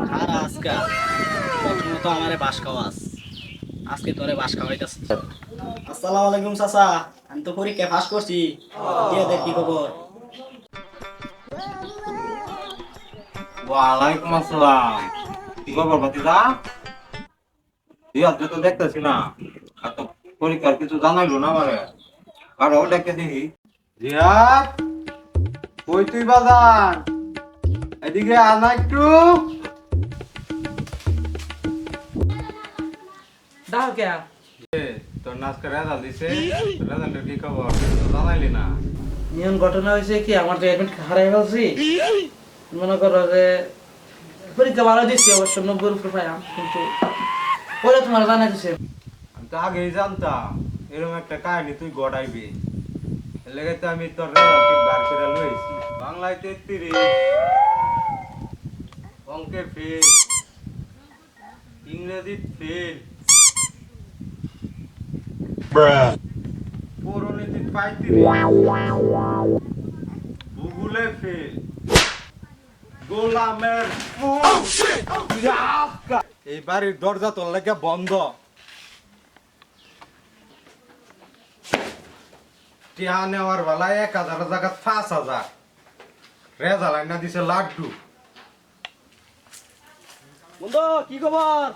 আর আজকা প্রথমত আমারে বাস খাওয়াস। আজকে তোরে বাস খাওয়াইতাস আসসালামু আলাইকুম চাচা আমি তো পরীক্ষা পাস করছি। দিয়ে দেখ কি খবর? ওয়ালাইকুম আসসালাম। কি খবর ভাতিজা? ইয়ার তো দেখতেছি না। আর তো পরীক্ষার কিছু জানাইলো না আমারে। আর ও ডেকে দেখি কই তুই বাজান এদিকে আনা একটু। দাও কে? এ, তোর নাচকে রেজাল্ট দিছে? রেজাল্টের কি খবর? তো জানাইলি না। নিয়ম ঘটনা হয়েছে কি আমার তো অ্যাডমিট হারাই ফেলছি। মনে করো যে পরীক্ষা ভালো দিচ্ছি অবশ্য নব্বই উপরে পাইলাম কিন্তু পরে তোমার জানা দিছে আমি তো আগেই জানতাম এরকম একটা কাহিনী তুই গড়াইবি। লেগে তো আমি তোর রেজাল্ট বার করে লইছি। বাংলায় তেত্রিশ অঙ্কে ফেল ইংরেজি ফেল ভূগোলে ফেল গোলামের এই বাড়ির দরজা তোর লেগে বন্ধ। টিহা নেওয়ার বেলায় এক হাজার জায়গা পাঁচ হাজার। আইনা দিছে লাড্ডু। বন্ধু কি খবর?